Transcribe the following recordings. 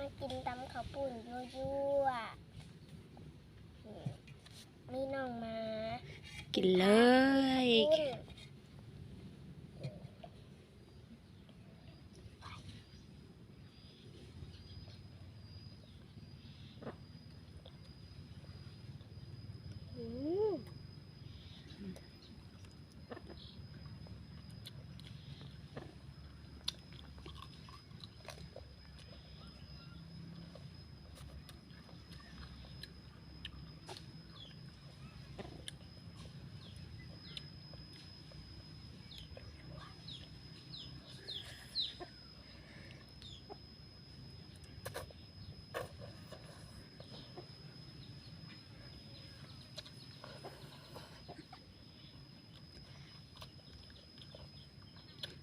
มากินตำข้าวปุ่นยั่วๆมีน้องมา กินเลย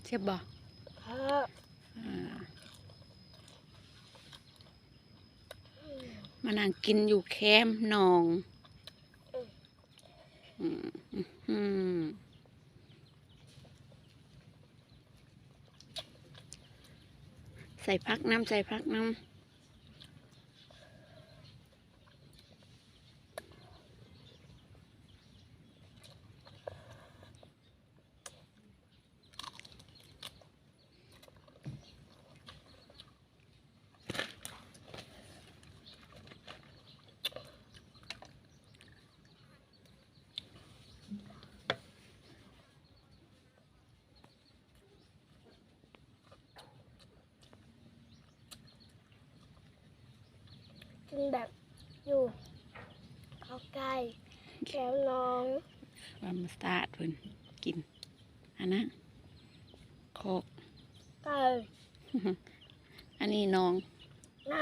เจ็บบ่บอกมานั่งกินอยู่แคมป์นองใส่พักน้ำใส่พักน้ำ กินแบบอยู่เอาไก่แก้วน้องว่ามาสตาร์ทเพิ่นกินอันนั้นโคกไก่อันนี้น้องน้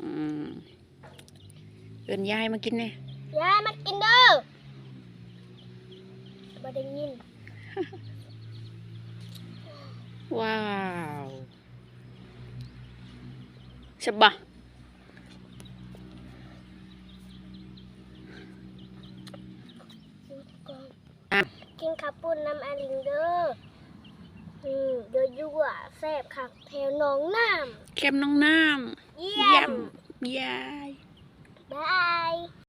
อืมเอินยายมากินเนี่ยำยายมากินเด้อบ่ได้ยินว้าวใช่บะ กินก่อน อะ กินข้าวปุ้นน้ำอาลิงเด้ออืมเดี๋ยวยั่วแซ่บคักแถวหน้องน้เค็มน้องน้ำเยี่ำยมยำยาย บาย